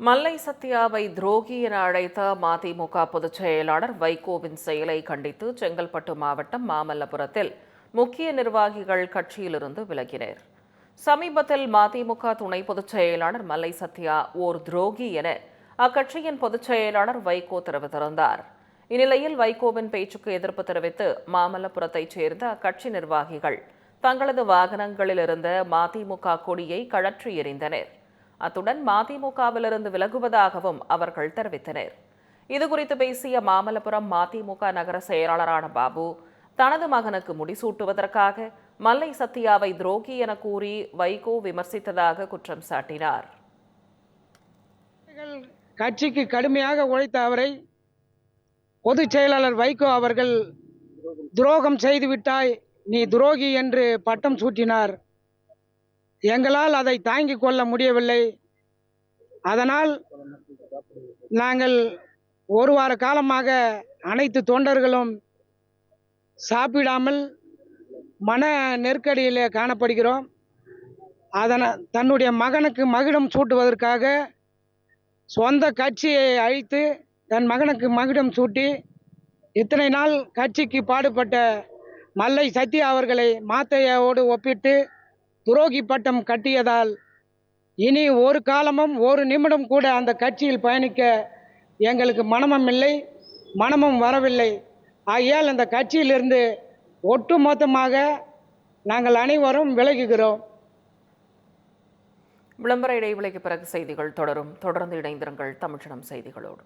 மல்லை சத்யாவை துரோகி என அழைத்த மதிமுக பொதுச் செயலாளர் வைகோவின் செயலை கண்டித்து செங்கல்பட்டு மாவட்டம் மாமல்லபுரத்தில் முக்கிய நிர்வாகிகள் கட்சியிலிருந்து விலகினர். சமீபத்தில் மதிமுக துணை பொதுச் செயலாளர் மல்லை சத்யா ஓர் துரோகி என அக்கட்சியின் பொதுச் செயலாளர் வைகோ தெரிவித்திருந்தார். இந்நிலையில் வைகோவின் பேச்சுக்கு எதிர்ப்பு தெரிவித்து மாமல்லபுரத்தைச் சேர்ந்த அக்கட்சி நிர்வாகிகள் தங்களது வாகனங்களில் இருந்த மதிமுக கொடியை கழற்றி எறிந்தனர். அத்துடன் மதிமுகவிலிருந்து விலகுவதாகவும் அவர்கள் தெரிவித்தனர். இதுகுறித்து பேசிய மாமல்லபுரம் மதிமுக நகர செயலாளரான பாபு தனது மகனுக்கு முடிசூட்டுவதற்காக மல்லை சத்யாவை துரோகி என கூறி வைகோ விமர்சித்ததாக குற்றம் சாட்டினார். கட்சிக்கு கடுமையாக உழைத்த அவரை பொதுச் செயலாளர் வைகோ அவர்கள் துரோகம் செய்துவிட்டாய் நீ துரோகி என்று பட்டம் சூட்டினார். எங்களால் அதை தாங்கிக் கொள்ள முடியவில்லை. அதனால் நாங்கள் ஒரு வார காலமாக அனைத்து தொண்டர்களும் சாப்பிடாமல் மன நெருக்கடியில் காணப்படுகிறோம். அதனை தன்னுடைய மகனுக்கு மகிடம் சூட்டுவதற்காக சொந்த கட்சியை அழித்து தன் மகனுக்கு மகிடம் சூட்டி இத்தனை நாள் கட்சிக்கு பாடுபட்ட மல்லை சத்யா அவர்களை மாத்தையாவோடு ஒப்பிட்டு துரோகி பட்டம் கட்டியதால் இனி ஒரு காலமும் ஒரு நிமிடம் கூட அந்த கட்சியில் பயணிக்க எங்களுக்கு மனமும் இல்லை மனமும் வரவில்லை. ஆகையால் அந்த கட்சியிலிருந்து ஒட்டுமொத்தமாக நாங்கள் அனைவரும் விலகுகிறோம். விளம்பர இடைவெளிக்கு பிறகு செய்திகள் தொடரும். தொடர்ந்து இணைந்திருங்கள் தமிழ்ச்சனம் செய்திகளோடு.